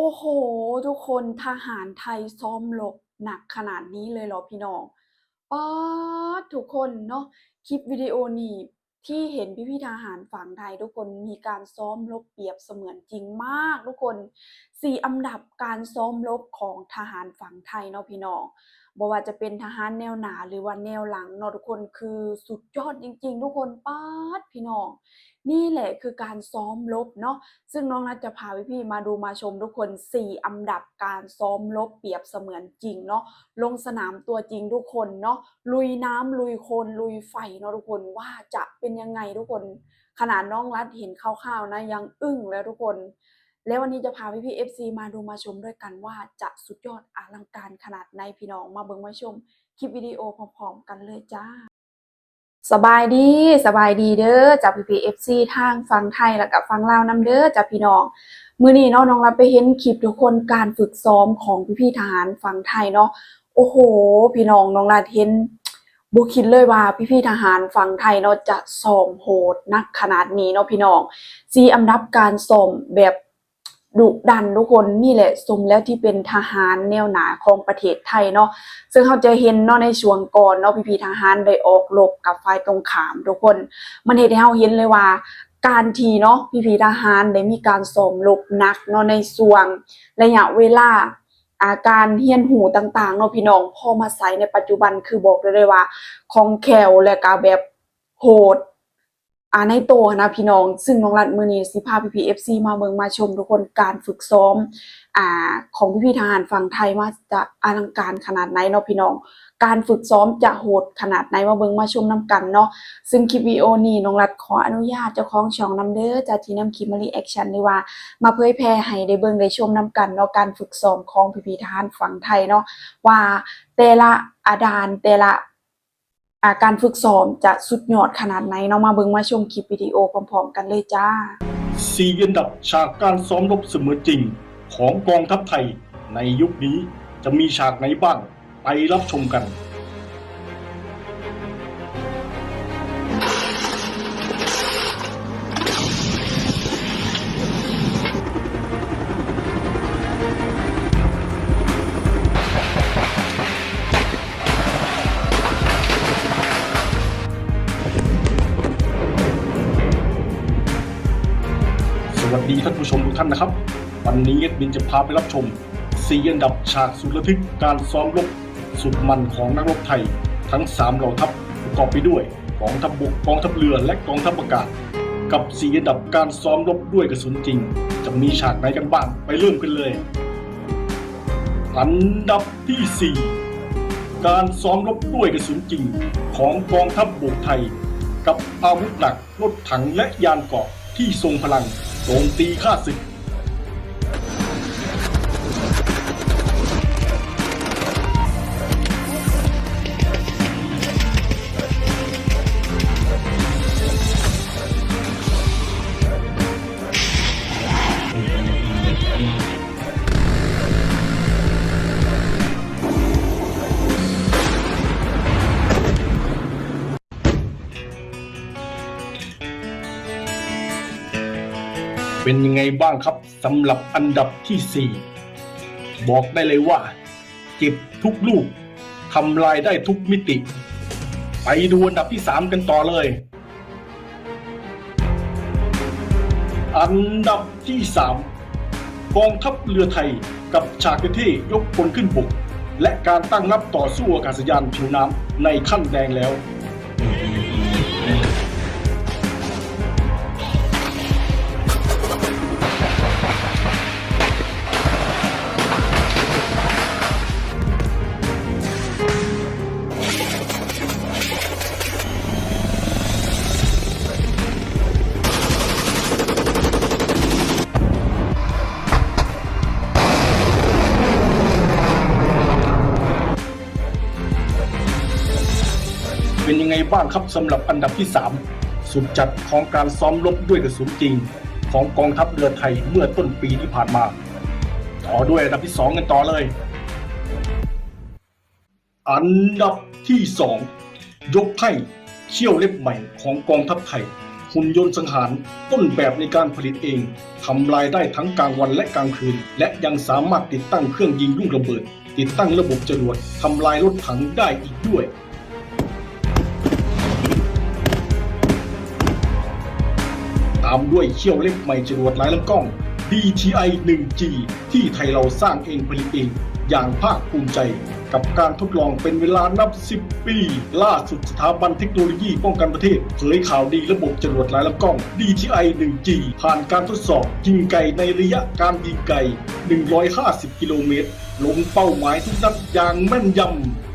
โอ้โห ทุกคนทหารไทยซ้อมรบหนักขนาดนี้เลยเหรอพี่น้องป๊าดทุกคนเนาะคลิปวิดีโอนี้ที่เห็นพี่พี่ทหารฝั่งไทยทุกคนมีการซ้อมรบเปรียบเสมือนจริงมาก ทุกคนสี่อันดับการซ้อมรบของทหารฝั่งไทยเนาะพี่น้อง บว่าจะเป็นทหารแนวหน้าหรือว่าแนวหลังเนาะทุกคนคือสุดยอดจริง ๆ ทุกคนป๊าดพี่น้อง นี่แหละคือการซ้อมรบเนาะซึ่งน้องนัทจะพาพี่ๆมาดูมาชมทุกคน 4 อันดับการซ้อมรบเปรียบเสมือนจริงเนาะลงสนามตัวจริงทุกคนเนาะลุยน้ำลุยโคนลุยไฟเนาะทุกคนว่าจะเป็นยังไงทุกคน ขนาดน้องรัฐเห็นคร่าวๆนะยังอึ้งแล้วทุกคน แล้ววันนี้จะพาพี่ๆ FC มาดูมาชมด้วยกันว่าจะสุดยอดอลังการขนาดไหนพี่น้องมาเบิ่งมาชม คลิปวิดีโอพร้อมๆกันเลยจ้า สบายดีสบายดีเด้อจากพี่พีเอฟซีทางฝั่งไทยแล้วกับฝั่งลาวนำเด้อจากพี่น้องมื้อนี้เนาะน้องรับไปเห็นคลิปทุกคนการฝึกซ้อมของพี่ๆทหารฝั่งไทยเนาะโอ้โห พี่น้องน้องรับเห็นบ่คิดเลยว่าพี่ๆทหารฝั่งไทยเนาะจะซ้อมโหดนักขนาดนี้เนาะพี่น้องซีอันดับการซ้อมแบบ ดุดันทุกคนนี่แหละสมแล้วที่เป็นทหารแนวหนาของประเทศไทยเนาะซึ่งเขาจะเห็นเนาะในช่วงก่อนเนาะพี่ๆทหารได้ออกรบกับฝ่ายตรงขามทุกคน มันเฮ็ดให้เราเห็นเลยว่า การทีเนาะพี่ๆทหารได้มีการซ้อมรบหนักเนาะในช่วงระยะเวลาอาการเฮียนหูต่างๆเนาะพี่น้องพอมาใส่ในปัจจุบันคือบอกได้เลยว่าคล่องแคล่วและก็แบบโหด อ่าในโตนะพี่น้อง ซึ่งน้องรัดมือนี้สิพาพี่พีเอฟซีมาเมืองมาชมทุกคนการฝึกซ้อมอ่าของพี่พี่ทหารฝั่งไทยว่าจะอลังการขนาดไหนเนาะพี่น้อง การฝึกซ้อมจะโหดขนาดไหนมาเบิ่งมาชมนํกันเนาะซึ่งคลิปวิดีโอนี้น้องรัดขออนุญาตเจ้าของช่องนำเด้อจากที่นำคลิปมารีแอคชั่นหรือว่า มาเผยแพร่ให้ได้เบิ่งได้ชมนํกันเนาะการฝึกซ้อมของพี่พี่ทหารฝั่งไทยเนาะว่าแต่ละอาดานแต่ละ อาการฝึกซ้อมจะสุดยอดขนาดไหนเนาะมาเบิ่งมาชมคลิปวิดีโอพร้อมๆกันเลยจ้าสี่อันดับฉากการซ้อมรบเสมอจริง ของกองทัพไทยในยุคนี้จะมีฉากไหนบ้างไปรับชมกัน ดีท่านผู้ชมทุกท่านนะครับ วันนี้เอ็ดมินจะพาไปรับชมสี่อันดับฉากสุดระทึกการซ้อมรบสุดมันของนักรบไทย ทั้ง 3 เหล่าทัพประกอบไปด้วยกองทัพบกกองทัพเรือและกองทัพอากาศ กับสี่อันดับการซ้อมรบด้วยกระสุนจริง จะมีฉากไหนกันบ้างไปเริ่มกันเลย อันดับทีสี่4 การซ้อมรบด้วยกระสุนจริง ของกองทัพบกไทย กับอาวุธหนักรถถังและยานเกราะที่ทรงพลัง โจมตีข้าศึก เป็นยังไงบ้างครับสำหรับอันดับที่ 4 บอกได้เลยว่าเก็บทุกลูกทำลายได้ทุกมิติ ไปดูอันดับที่ 3 กันต่อเลย อันดับที่ 3 กองทัพเรือไทยกับฉากเท่ยกพลขึ้นบกและการตั้งรับต่อสู้อากาศยานผิวน้ำในขั้นแดงแล้ว บ้างครับสำหรับอันดับที่ 3 สุดจัดของการซ้อมรบด้วยกระสุนจริง ของกองทัพเรือไทยเมื่อต้นปีที่ผ่านมา ต่อด้วยอันดับที่ 2 กันต่อเลย อันดับที่ 2 ยกให้เขี้ยวเล็บใหม่ของกองทัพไทยหุ่นยนต์สังหารต้นแบบในการผลิตเองทำลายได้ทั้งกลางวันและกลางคืน และยังสามารถติดตั้งเครื่องยิงลูกระเบิด ติดตั้งระบบจรวดทำลายรถถังได้อีกด้วยามด้วยเขี้ยวเล็บใหม่จรวดหลายลำกล้อง DTI 1G ที่ไทยเราสร้างเองผลิตเอง อย่างภาคภูมิใจ กับการทดลองเป็นเวลานับ 10 ปี ล่าสุดสถาบันเทคโนโลยีป้องกันประเทศเผยข่าวดีระบบจรวดหลายลำกล้อง DTI 1G ผ่านการทดสอบยิงไกลในระยะการยิงไกล 150 กิโลเมตรลงเป้าหมายทุกนัดอย่างแม่นยำ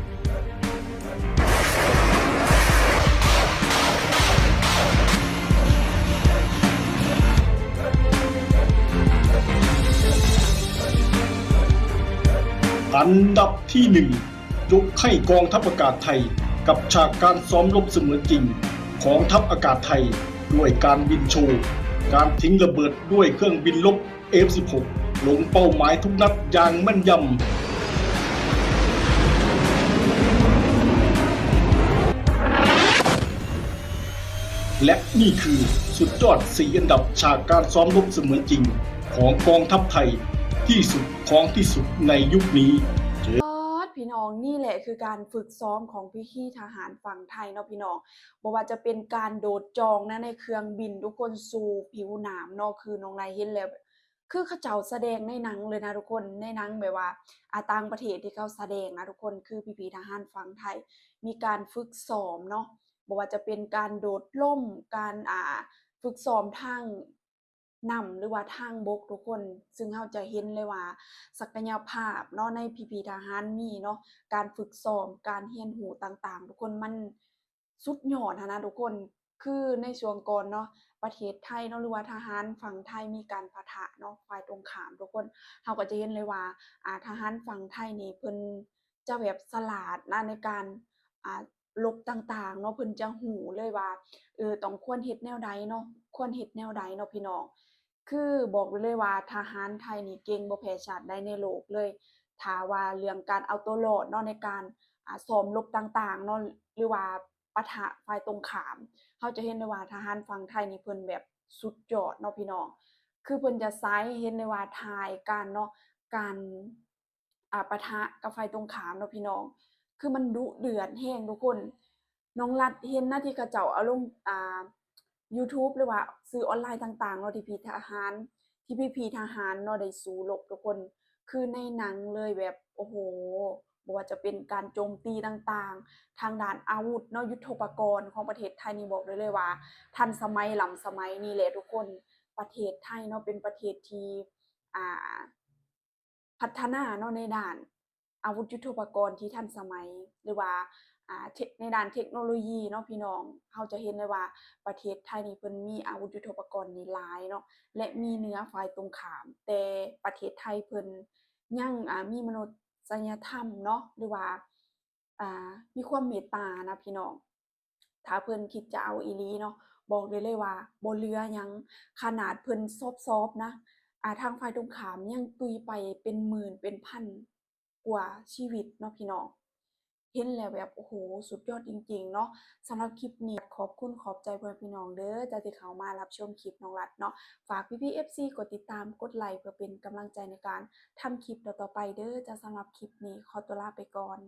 อันดับที่หนึ่งยกให้กองทัพอากาศไทย กับฉากการซ้อมรบเสมือนจริง ของทัพอากาศไทย ด้วยการบินโชว์ การทิ้งระเบิดด้วยเครื่องบินลบ F-16 ลงเป้าหมายทุกนัดอย่างแม่นยำและนี่คือสุดยอดสีอันดับฉากการซ้อมรบเสมือนจริง ของกองทัพไทย ที่สุดของที่สุดในยุคนี้อดพี่น้องนี่แหละคือการฝึกซ้อมของพี่พี่ทหารฝั่งไทยเนาะพี่น้องบอกว่าจะเป็นการโดดจองนะในเครื่องบินทุกคนสู่ผิวหนามเนาะคือน้องนายเห็นแล้วคือเขาเจ้าแสดงในหนังเลยนะทุกคนในหนังแบบว่าอาต่างประเทศที่เขาแสดงนะทุกคนคือพี่พีทหารฝั่งไทย มีการฝึกซ้อมเนาะบอกว่าจะเป็นการโดดล่มการอ่าฝึกซ้อมทาง นำหรือว่าทางบกทุกคน ซึ่งเราจะเห็นเลยว่า ศักยภาพเนาะในพีพีทหารมีเนาะการฝึกซ้อมการเรียนรู้ต่างๆ ทุกคนมันสุดยอดนะทุกคนคือในช่วงก่อนเนาะประเทศไทยเนาะหรือว่าทหารฝั่งไทยมีการปะทะเนาะฝ่ายตรงข้ามทุกคนเราก็จะเห็นเลยว่าอ่าทหารฝั่งไทยนี่เพิ่นจะแบบฉลาดนะในการ อ่ารบต่างๆเนาะเพิ่นจะหูเลยว่าเออต้องควรเฮ็ดแนวใดเนาะควรเฮ็ดแนวใดเนาะพี่น้อง คือบอกเลยว่าทหารไทยนี่เก่งบ่แพ้ชาติใดในโลกเลยถ้าว่าเรื่องการเอาตัวรอดเนาะในการอ่าซ้อมรบต่างๆเนาะหรือว่าปะทะฝ่ายตรงข้ามเราจะเห็นได้ว่าทหารฝั่งไทยนี่เพิ่นแบบสุดยอดเนาะพี่น้อง คือเพิ่นจะซ้ายให้เห็นได้ว่าถ่ายการเนาะการอ่าปะทะกับฝ่ายตรงข้ามเนาะพี่น้อง คือมันดุเดือดแฮงทุกคน น้องรัฐเห็นนะที่เขาเจ้าเอาลงอ่า YouTube หรือว่าสื่อออนไลน์ต่างๆเนาะที่พีทหาร ที่พี่พีทหารเนาะได้สู้รบทุกคน คือในหนังเลยแบบโอ้โหบ่ว่าจะเป็นการโจมตีต่างๆ ทางด้านอาวุธเนาะยุทโธปกรณ์ของประเทศไทยนี่บอกได้เลยว่า ทันสมัยหล้ำสมัยนี่แหละทุกคนประเทศไทยเนาะเป็นประเทศที่อ่าพัฒนาเนาะในด้าน อาวุธยุทโธปกรณ์ที่ทันสมัย หรือว่าในด้านเทคโนโลยีเนาะพี่น้องเราจะเห็นได้ว่าประเทศไทยนี่เพิ่นมีอาวุธยุทโธปกรณ์นี่หลายเนาะและมีเนื้อฝ่ายตรงขาม แต่ประเทศไทยเพิ่นยังอ่ามีมนุษยธรรมเนาะหรือว่ามีความเมตตานะพี่น้อง ถ้าเพิ่นคิดจะเอาอีลีเนาะบอกได้เลยว่าบ่เหลือยังขนาดเพิ่นซอบๆนะอาทางฝ่ายตรงขามยังตุยไปเป็นหมื่นเป็นพัน กว่าชีวิตเนาะพี่น้องเห็นแล้วแบบโอ้โหสุดยอดจริง ๆ เนาะสำหรับคลิปนี้ขอบคุณขอบใจเพื่อนพี่น้องเด้อจะตีเขามารับชมคลิปน้องรัดเนาะฝากพี่ๆ FC กดติดตามกดไลค์เพื่อเป็นกำลังใจในการทำคลิปต่อๆไปเด้อจะสำหรับคลิปนี้ขอตัวลาไปก่อน